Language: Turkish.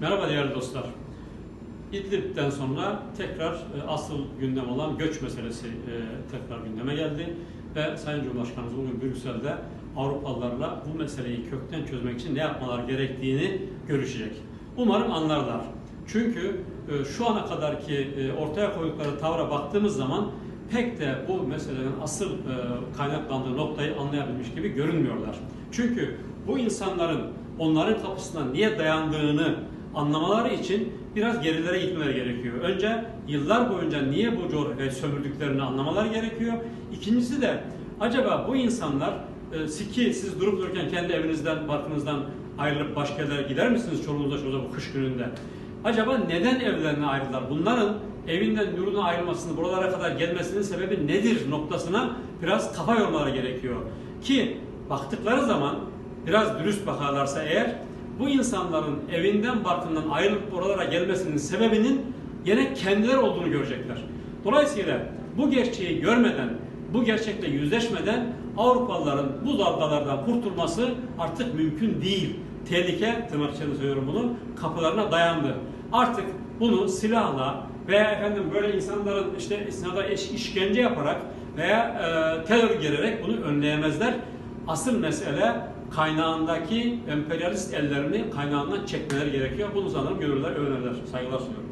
Merhaba değerli dostlar. İdlib'den sonra tekrar e, asıl gündem olan göç meselesi e, tekrar gündeme geldi ve Sayın Cumhurbaşkanımız bugün Brüksel'de Avrupalılarla bu meseleyi kökten çözmek için ne yapmalar gerektiğini görüşecek. Umarım anlarlar. Çünkü e, şu ana kadarki e, ortaya koydukları tavra baktığımız zaman pek de bu meselenin asıl e, kaynaklandığı noktayı anlayabilmiş gibi görünmüyorlar. Çünkü bu insanların onların kapısına niye dayandığını anlamaları için biraz gerilere gitmeleri gerekiyor. Önce yıllar boyunca niye bu coğrafyayı sömürdüklerini anlamaları gerekiyor. İkincisi de acaba bu insanlar e, ki siz durup dururken kendi evinizden, barkınızdan ayrılıp başka yerlere gider misiniz çoluğunuzla çocuğunuzla bu kış gününde? Acaba neden evlerine ayrıldılar? Bunların evinden yurduna ayrılmasını, buralara kadar gelmesinin sebebi nedir noktasına biraz kafa yormaları gerekiyor. Ki baktıkları zaman biraz dürüst bakarlarsa eğer bu insanların evinden barkından ayrılıp oralara gelmesinin sebebinin yine kendileri olduğunu görecekler. Dolayısıyla bu gerçeği görmeden, bu gerçekle yüzleşmeden Avrupalıların bu dalgalardan kurtulması artık mümkün değil. Tehlike, tırnak içinde söylüyorum bunu, kapılarına dayandı. Artık bunu silahla veya efendim böyle insanların işte isnada iş, işkence yaparak veya e, terör gererek bunu önleyemezler. Asıl mesele kaynağındaki emperyalist ellerini kaynağından çekmeleri gerekiyor. Bunu sanırım görürler, öğrenirler. Saygılar sunuyorum.